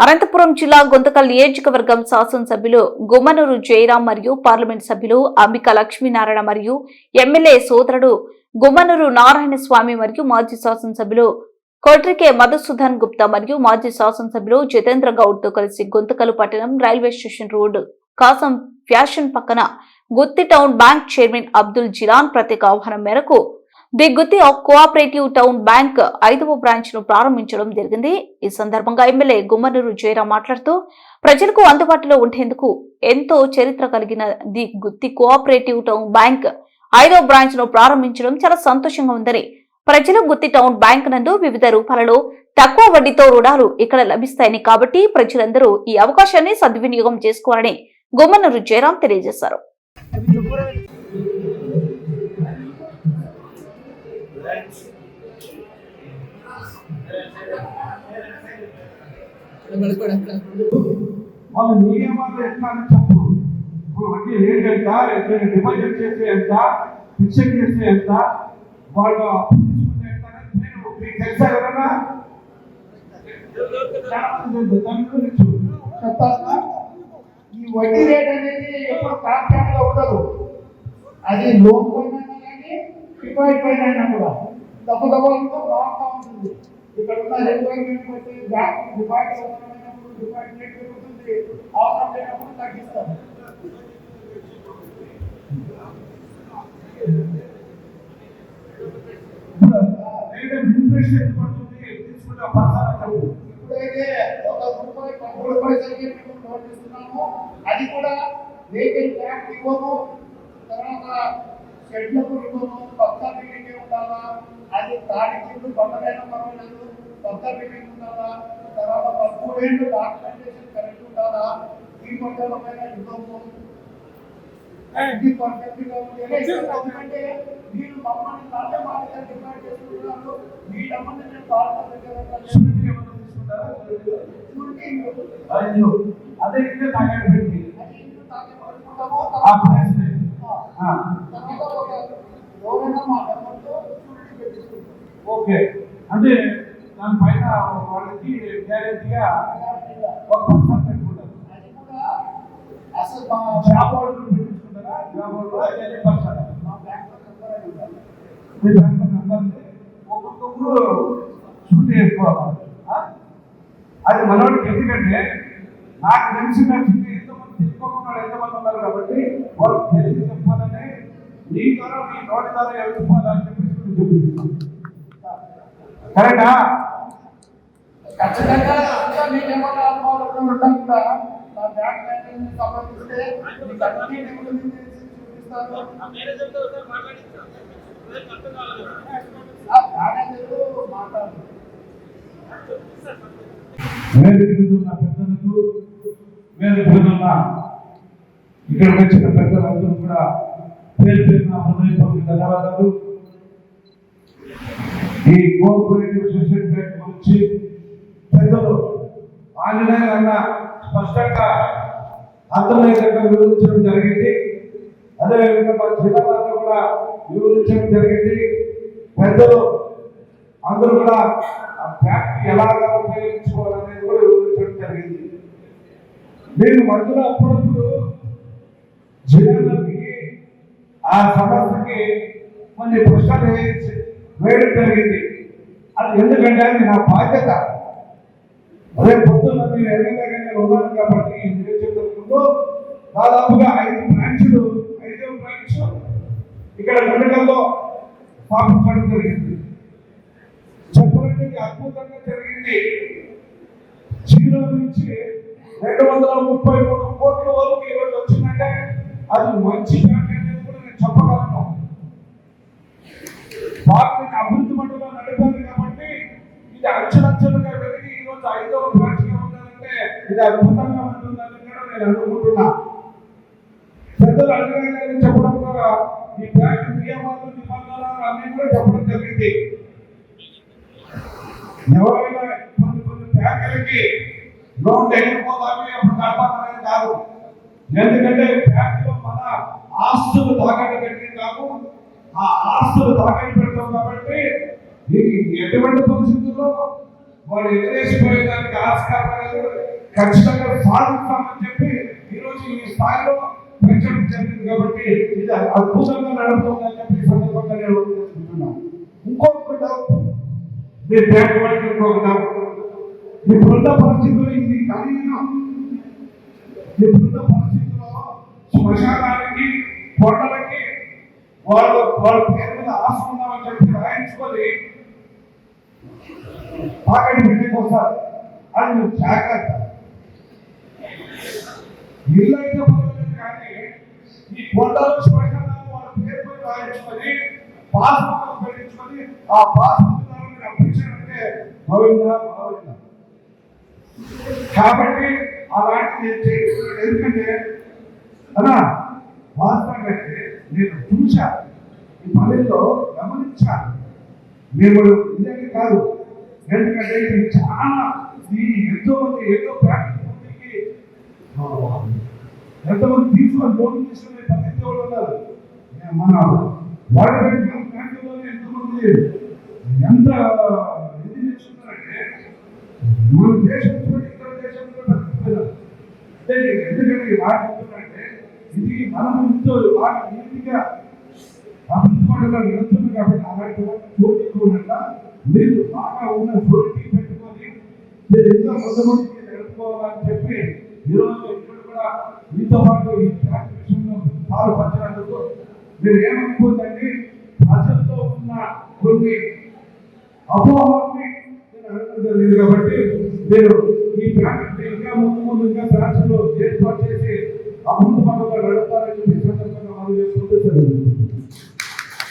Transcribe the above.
అనంతపురం జిల్లా గొంతకల్ నియోజకవర్గం శాసనసభ్యులు గుమ్మనూరు జయరాం మరియు పార్లమెంట్ సభ్యులు అంబిక లక్ష్మీనారాయణ మరియు ఎమ్మెల్యే సోదరుడు గుమ్మనూరు నారాయణ స్వామి మరియు మాజీ శాసనసభ్యులు కొట్రికే మధుసూదన్ గుప్తా మరియు మాజీ శాసనసభ్యులు జితేంద్ర గౌడ్తో కలిసి గుంతకల్ పట్టణం railway station road Kasam fashion పక్కన Gooty town bank chairman Abdul Jilan ప్రత్యేక ఆహ్వానం మేరకు the Gooty cooperative town bank ఐదవ బ్రాంచ్ను ప్రారంభించడం జరిగింది. ఈ సందర్భంగా ఎమ్మెల్యే గుమ్మనూరు జయరాం మాట్లాడుతూ ప్రజలకు అందుబాటులో ఉండేందుకు ఎంతో చరిత్ర కలిగిన the Gooty cooperative town bank ఐదవ బ్రాంచ్ను ప్రారంభించడం చాలా సంతోషంగా ఉందని ప్రజలు గుత్తి టౌన్ బ్యాంక్ నందు వివిధ రూపాలలో తక్కువ వడ్డీతో రుణాలు ఇక్కడ లభిస్తాయని కాబట్టి ప్రజలందరూ ఈ అవకాశాన్ని సద్వినియోగం చేసుకోవాలని గుమ్మనూరు జయరాం తెలియజేశారు. వాళ్ళు నియమాలు ఎట్లా అని చెప్పు. ఇప్పుడు వడ్డీ రేట్ ఎంత ఎట్లా డిపాజిట్ చేస్తే ఎంత ఫిక్షన్ చేస్తే ఎంత వాళ్ళు అప్పు తీసుకుంటే ఎంత నేను మీకు తెలుసా ఎవరన్నా? చెప్తాను ఈ వడ్డీ రేట్ అనేది ఎప్పుడు కాన్స్టాంట్గా ఉండదు. అది లోన్ పైన కానీ డిపాజిట్ పైన కూడా. డబ్బు డబ్బులతో బాగుంటా ఉంటుంది ఇక్కడ ఉన్న రిక్వైర్మెంట్ బట్టి బ్యాంక్ డిపాజిట్ అవసరమైనప్పుడు డిపాజిట్ రేట్ పెరుగుతుంది అవసరం లేనప్పుడు తగ్గిస్తారు ఆఫ్ ఇంట్రెస్ట్ ఎంత పడుతుంది తీసుకుంటే ఇప్పుడైతే ఒక రూపాయి పదమూడు పైసలకి మేము లోన్ ఇస్తున్నాము అది కూడా వెహికల్ ట్యాక్స్ ఇవ్వము తర్వాత షెడ్లకు ఇవ్వము కొత్త బిల్డింగ్ ఉండాలా? అది తాడికి బండలైన పర్వాలేదు. కొత్త బిల్డింగ్ ఉండాలా? తర్వాత పదమూడేళ్ళు డాక్యుమెంటేషన్ కరెక్ట్ ఉండాలా? ఈ పంటల పైన ఇవ్వము ఇది ఎందుకంటే మీరు మమ్మల్ని తాటే మాటగా డిమాండ్ నేను దగ్గర అయ్యో అదే ఇదే తాగాడు పెట్టి. ఆ. ఓకే. అంటే దానిపైన వాళ్ళకి గ్యారెంటీగా ఒక పర్సన్ పెట్టుకుంటారు. జాబ్ ఆర్డర్ పెట్టించుకుంటారా? జాబ్ ఆర్డర్ అదే పర్సన్ మీ బ్యాంక్ నెంబర్ని ఒక్కొక్కరు షూట్ చేసుకోవాలి. అది మనోడికి ఎందుకంటే నాకు తెలిసిన ఎంతమంది తెలుసుకోకుండా ఎంతమంది ఉన్నారు కాబట్టి వాళ్ళు తెలిసి చెప్పాలని నీ ద్వారా నీ నోటి ద్వారా వెళ్ళిపోవాలని చెప్పేసి నేను చూపిస్తున్నాను కరెక్టా? ఖచ్చితంగా పెద్దలకు మీద ఉన్న ఇక్కడికి వచ్చిన పెద్దలందరూ కూడా పేరు పేరున హృదయపూర్వక ధన్యవాదాలు. ఈ కోఆపరేటివ్ సొసైటీ బ్యాంక్ గురించి పెద్దలు ఆంజనేయ అన్న స్పష్టంగా అర్థమయ్యేటట్టు వివరించడం జరిగింది. అదేవిధంగా మా జిల్లాలో కూడా వివరించడం జరిగింది. పెద్దలు అందరూ కూడా ఆ బ్యాంక్ ఎలాగా ఉపయోగించుకోవాలనేది కూడా వివరించడం జరిగింది. నేను మధ్యలో అప్పుడప్పుడు జిల్లాలకి ఆ సమస్యకి కొన్ని ప్రశ్నలు వేసి- వేయడం జరిగింది. అది ఎందుకంటే అది నా బాధ్యత. రేపు పొద్దున్న నేను ఎమ్మెల్యేగా నేను ఉన్నాను కాబట్టి ఈ నియోజకవర్గంలో దాదాపుగా ఐదు బ్రాంచ్లు ఐదో బ్రాంచ్ ఇక్కడ గుండెల్లో స్థాపించడం జరిగింది. చెప్పాలంటే అద్భుతంగా జరిగింది. జీరో నుంచి రెండు వందల ముప్పై మూడు కోట్ల వరకు ఈరోజు వచ్చిందంటే అది మంచి బ్యాంక్ అనేది కూడా నేను చెప్పగలను. వాటిని ఇది పెరిగి ఈ రోజు ఐదవ బ్రాంచ్గా ఉండాలంటే ఇది అద్భుతంగా ఉంటుందని కూడా నేను అనుకుంటున్నా. పెద్దలు అడగాలని చెప్పడం ద్వారా ఈ బ్యాంకు నియమాలు నిబంధనలు అన్ని కూడా చెప్పడం జరిగింది. ఎవరైనా కొన్ని కొన్ని బ్యాంకులకి లోన్ వెళ్ళిపోతామే అప్పుడు కడతామనేది కాదు. ఎందుకంటే బ్యాంకులో మన ఆస్తులు తాకట్టు పెట్టింది కాదు. ఆ ఆస్తులు తాకట్టు పెడతాం కాబట్టి ఎటువంటి పరిస్థితుల్లో వాళ్ళు ఎదురేసిపోయేదానికి దానికి ఆస్కారాలు ఖచ్చితంగా సాధిస్తామని చెప్పి ఈరోజు ఈ స్థాయిలో పెంచడం జరిగింది కాబట్టి ఇది అద్భుతంగా నడుపుతుందని చెప్పి సందర్భంగా నేను తెలుసుకుంటున్నాను ఇంకొక డౌట్ మీ బ్యాంక్ వాళ్ళకి ఇంకొక డౌట్ ఇప్పుడున్న పరిస్థితులు ఇది కలిగిన ఇప్పుడున్న పరిస్థితుల్లో శ్మశానానికి కొండలకి వాళ్ళు వాళ్ళ పేరు మీద ఆశ ఉన్నామని చెప్పి రాయించుకొని పాకెట్ బిడ్డకి వస్తారు అది నువ్వు జాగ్రత్త ఇల్లు అయితే పర్వాలేదు కానీ ఈ కొండలు శ్మశానాలు వాళ్ళ పేరు మీద రాయించుకొని పాస్బుక్ పెట్టించుకొని ఆ పాస్బుక్ మీరు అప్పించారంటే గోవిందా గోవిందా. కాబట్టి అలాంటిది నేను చేయకూడదు ఎందుకంటే అన్నా వాస్తవంగా నేను చూశాను. ఈ పల్లెల్లో గమనించాను. మేము ఇదే కాదు. ఎందుకంటే ఇది చాలా ఈ ఎంతో మంది ఎంతో ప్రాక్టీస్ ఎంతమంది తీసుకొని లోన్ తీసుకునే పరిస్థితి వాళ్ళు ఉన్నారు. మన వాళ్ళ మన ప్రాంతంలోనే ఎంతమంది ఎంత ఇది చేస్తున్నారంటే మన దేశం ఇతర దేశంలో ఎందుకంటే ఈ చెప్తున్నారంటే ఇది మనం ఇంతో బాగా నీతిగా అభివృద్ధి పనులు కాబట్టి అలాంటి మీరు బాగా ఉన్న సొంటి పెట్టుకొని మీరు ఇంకా కొంతమందికి నడుపుకోవాలని చెప్పి ఈరోజు ఇక్కడ కూడా మీతో పాటు ఈ ట్రాక్ పాల్పంచినందుకు మీరు ఏమనుకోదండి ప్రజల్లో ఉన్న కొన్ని అపోహల్ని నేను అడగడం కాబట్టి మీరు ఈ బ్రాంచ్ ఇంకా ముందు ముందు ఇంకా బ్రాంచ్లో ఏర్పాటు చేసి అభివృద్ధి పనులు నడుపుతారని చెప్పి సందర్భంగా మనం చేసుకుంటున్నాను